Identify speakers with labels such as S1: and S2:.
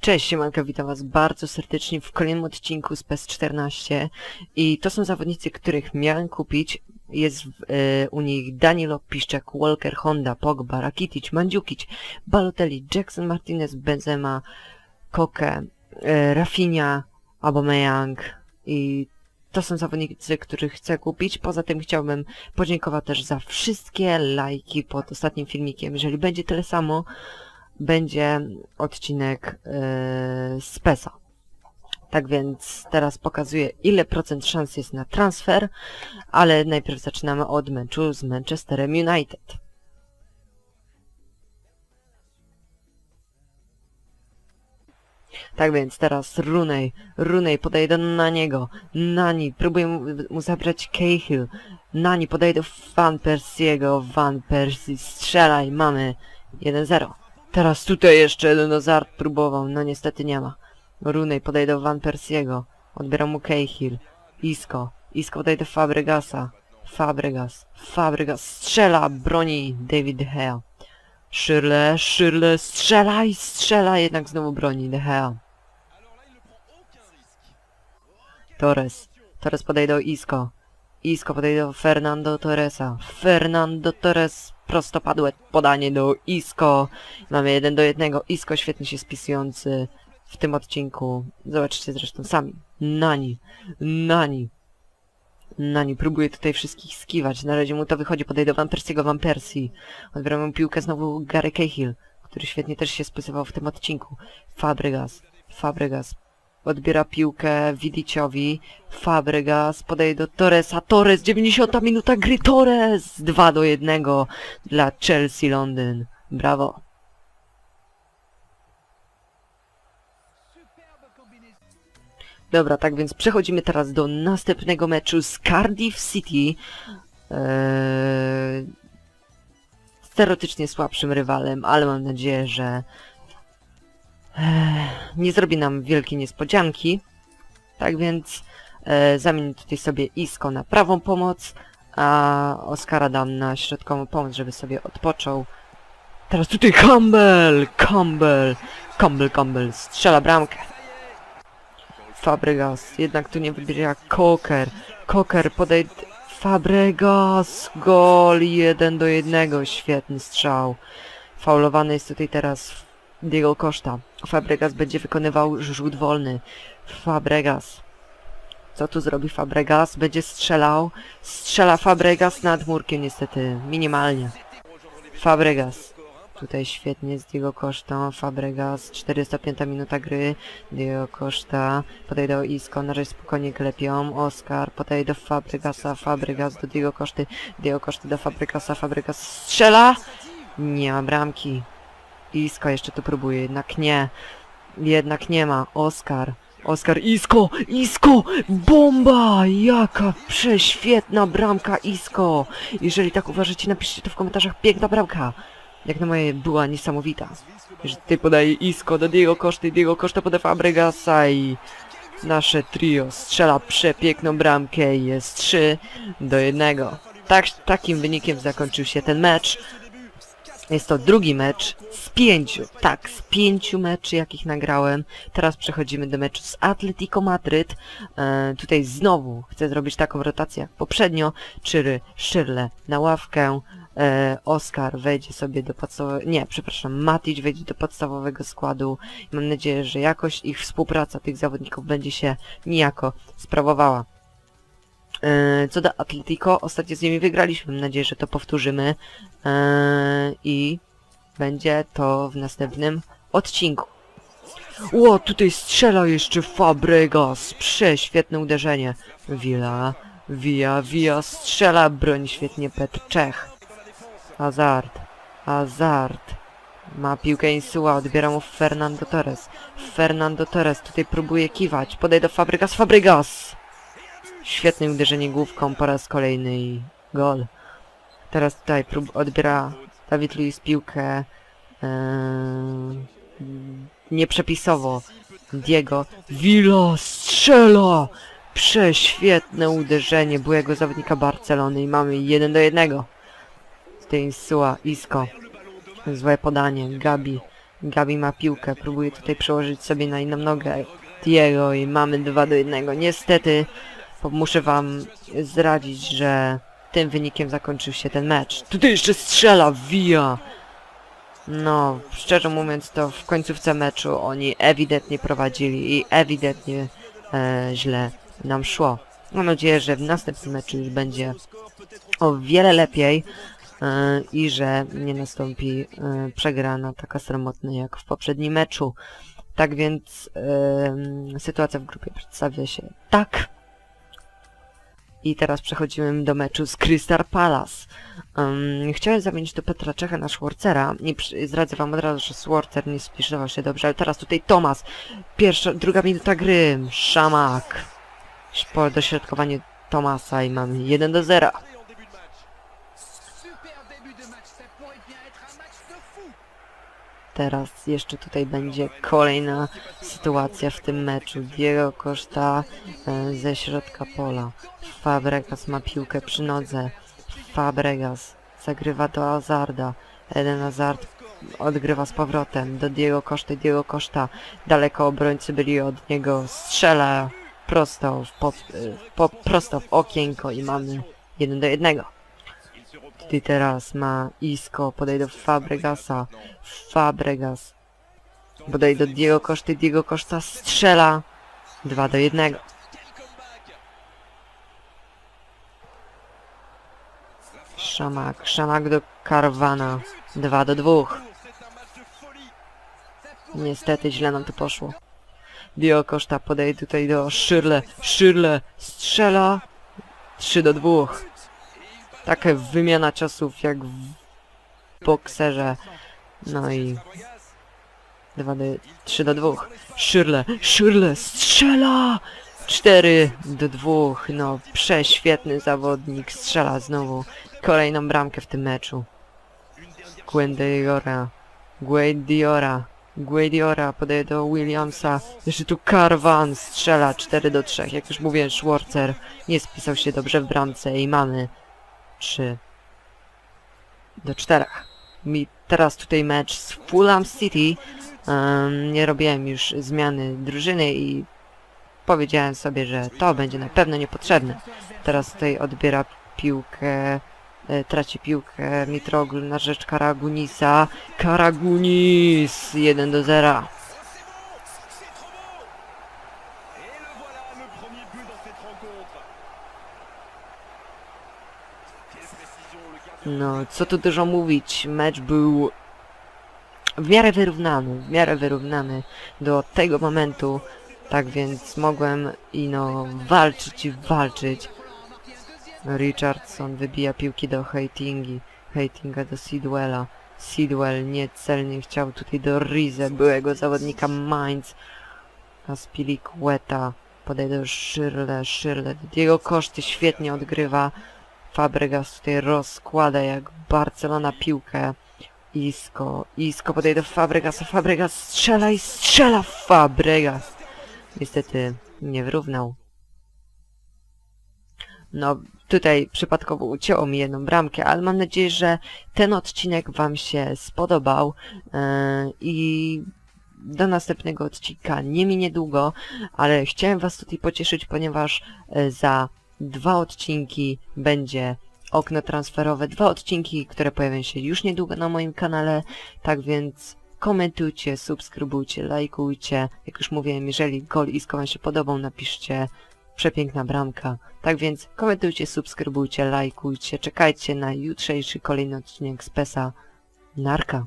S1: Cześć, siemanko, witam was bardzo serdecznie w kolejnym odcinku z PES 14 i to są zawodnicy, których miałem kupić. Jest w, e, u nich Danilo, Piszczak, Walker, Honda, Pogba, Rakitic, Mandziukic, Balotelli, Jackson Martinez, Benzema, Koke, e, Rafinha, Aubameyang i to są zawodnicy, których chcę kupić. Poza tym chciałbym podziękować też za wszystkie lajki pod ostatnim filmikiem. Jeżeli będzie tyle samo, będzie odcinek yy, z PESA. Tak więc teraz pokazuję ile procent szans jest na transfer, ale najpierw zaczynamy od meczu z Manchesterem United. Tak więc teraz Runej, Runej podaje do Naniego, Nani próbuje mu, mu zabrać Cahill, Nani podaje do Van Persiego, Van Persie strzelaj, mamy 1-0. Teraz tutaj jeszcze jeden Hazard próbował, no niestety nie ma. Runej podaje do Van Persiego, odbiera mu Cahill, Isco, Isco podaje do Fabregasa, Fabregas, Fabregas strzela, broni David De Gea. Szyrle, Szyrle, strzelaj, strzela, jednak znowu broni De Gea. Torres, Torres podaje do Isco, Isco podaje do Fernando Torresa, Fernando Torres, prostopadłe podanie do Isco, mamy jeden do jednego, Isco świetnie się spisujący w tym odcinku, zobaczcie zresztą sami, Nani, Nani, Nani. Próbuje tutaj wszystkich skiwać, na razie mu to wychodzi, podaje do Van Persiego, Van mu piłkę znowu Gary Cahill, który świetnie też się spisywał w tym odcinku, Fabregas, Fabregas, odbiera piłkę Widiciowi, Fabregas podaje do Torresa, Torres, 90 minuta gry, Torres, 2 do 1 dla Chelsea Londyn, brawo. Dobra, tak więc przechodzimy teraz do następnego meczu z Cardiff City. Eee, teoretycznie słabszym rywalem, ale mam nadzieję, że nie zrobi nam wielkiej niespodzianki. Tak więc e, zamienię tutaj sobie Isko na prawą pomoc, a Oskara dam na środkową pomoc, żeby sobie odpoczął. Teraz tutaj Campbell! Campbell! Campbell, Campbell strzela bramkę. Fabregas, jednak tu nie wybiera Koker. Koker podaje... Fabregas! Gol! 1 do 1. Świetny strzał. Faulowany jest tutaj teraz Diego Costa. Fabregas będzie wykonywał rzut wolny. Fabregas. Co tu zrobi Fabregas? Będzie strzelał. Strzela Fabregas nad murkiem niestety. Minimalnie. Fabregas. Tutaj świetnie z Diego Costa. Fabregas. 405 minuta gry. Diego Costa. Podaje do Isco. Na spokojnie klepią. Oscar. Podaje do Fabregasa. Fabregas do Diego Costy. Diego Costa do Fabregasa. Fabregas strzela. Nie ma bramki. Isko jeszcze tu próbuje, jednak nie. Jednak nie ma. Oskar. Oskar, Isko! Isko! Bomba! Jaka prześwietna bramka Isko! Jeżeli tak uważacie, napiszcie to w komentarzach. Piękna bramka! Jak na moje była niesamowita. Że tutaj podaje Isko do Diego Koszty, Diego Koszta poda Fabregasa i nasze trio strzela przepiękną bramkę i jest 3 do 1. Tak, takim wynikiem zakończył się ten mecz. Jest to drugi mecz z pięciu, tak, z pięciu meczy, jakich nagrałem. Teraz przechodzimy do meczu z Atletico Madryt. E, tutaj znowu chcę zrobić taką rotację jak poprzednio, czyli Szyrle na ławkę, e, wejdzie sobie do podstawowego, nie, przepraszam, Matic wejdzie do podstawowego składu. Mam nadzieję, że jakoś ich współpraca tych zawodników będzie się niejako sprawowała. E, Co do Atletico, ostatnio z nimi wygraliśmy. Mam nadzieję, że to powtórzymy. E, I będzie to w następnym odcinku. Ło, tutaj strzela jeszcze Fabregas. Prześwietne uderzenie. Villa, Villa, Villa strzela, broń świetnie Petr Czech. Hazard, Hazard. Ma piłkę Insua, odbiera mu Fernando Torres. Fernando Torres tutaj próbuje kiwać. Podaj do Fabregas, Fabregas! Świetne uderzenie główką po raz kolejny i gol. Teraz tutaj prób odbiera Dawid Luiz piłkę yy, nieprzepisowo. Diego Villa strzela! Prześwietne uderzenie byłego zawodnika Barcelony i mamy 1 do 1. Tutaj Insua, Isco. Złe podanie, Gabi. Gabi ma piłkę, próbuje tutaj przełożyć sobie na inną nogę. Diego i mamy 2 do 1. Niestety muszę wam zdradzić, że tym wynikiem zakończył się ten mecz. Tutaj jeszcze strzela, wija! No, szczerze mówiąc to w końcówce meczu oni ewidentnie prowadzili i ewidentnie e, źle nam szło. Mam nadzieję, że w następnym meczu już będzie o wiele lepiej e, i że nie nastąpi e, przegrana taka sromotna jak w poprzednim meczu. Tak więc em, sytuacja w grupie przedstawia się tak. I teraz przechodzimy do meczu z Crystal Palace. Um, chciałem zamienić do Petra Czecha na Schwarzera. Nie zdradzę wam od razu, że Schwarzer nie spisywał się dobrze, ale teraz tutaj Tomas. Pierwsza, druga minuta gry. Szamak. Po dośrodkowanie Tomasa i mamy 1 do 0.
S2: Allez, en début de match.
S3: Super début de match, ça pourrait bien être un match de fou.
S1: Teraz jeszcze tutaj będzie kolejna sytuacja w tym meczu. Diego Costa e, ze środka pola. Fabregas ma piłkę przy nodze. Fabregas zagrywa do Azarda. Eden Hazard odgrywa z powrotem do Diego Costa. Diego Costa daleko obrońcy byli od niego. Strzela prosto w, w po, prosto w okienko i mamy 1 do 1. Ty teraz ma Isco, podaj do Fabregasa. Fabregas. Podaj do Diego Koszty, Diego Koszta strzela. 2 do 1. Szamak, Szamak do Karwana. 2 do 2.
S2: C'est un match de folie.
S1: Niestety źle nam to poszło. Diego Koszta podaje tutaj do Szyrle. Szyrle strzela. 3 do 2. Taka wymiana ciosów jak w bokserze. No i 2 do, 3 do 2. Szyrle, Szyrle strzela! 4 do 2. No, prześwietny zawodnik. Strzela znowu kolejną bramkę w tym meczu. Guendiora. Guendiora. Guendiora podaje do Williamsa. Jeszcze tu Karwan strzela 4 do 3. Jak już mówiłem, Schwarzer nie spisał się dobrze w bramce i mamy 3 do 4. Mi teraz tutaj mecz z Fulham City. Em, nie robiłem już zmiany drużyny i powiedziałem sobie, że to będzie na pewno niepotrzebne. Teraz tutaj odbiera piłkę, traci piłkę Mitroglu na rzecz Karagunisa. Karagunis 1 do 0.
S2: C'est trop beau Et le voilà, le premier but dans cette rencontre. Quelle précision, le gardien.
S1: No, co tu dużo mówić, mecz był w miarę wyrównany, w miarę wyrównany do tego momentu, tak więc mogłem i no walczyć i walczyć. Richardson wybija piłki do Heitingi, Heitinga do Sidwella. Sidwell niecelnie chciał tutaj do Rize, byłego zawodnika Mainz. A Spilicueta podaje do Szyrle, Szyrle, Diego Koszty świetnie odgrywa. Fabregas tutaj rozkłada jak Barcelona piłkę. Isco, Isco podaje do Fabregasa, Fabregas strzela i strzela Fabregas. Niestety nie wyrównał. No, tutaj przypadkowo ucięło mi jedną bramkę, ale mam nadzieję, że ten odcinek Wam się spodobał yy, i do następnego odcinka. Nie minie długo, ale chciałem Was tutaj pocieszyć, ponieważ e, za dwa odcinki będzie okno transferowe, dwa odcinki, które pojawią się już niedługo na moim kanale, tak więc komentujcie, subskrybujcie, lajkujcie, jak już mówiłem, jeżeli gol Isco Wam się podobał, napiszcie przepiękna bramka, tak więc komentujcie, subskrybujcie, lajkujcie, czekajcie na jutrzejszy kolejny odcinek z PESA, narka.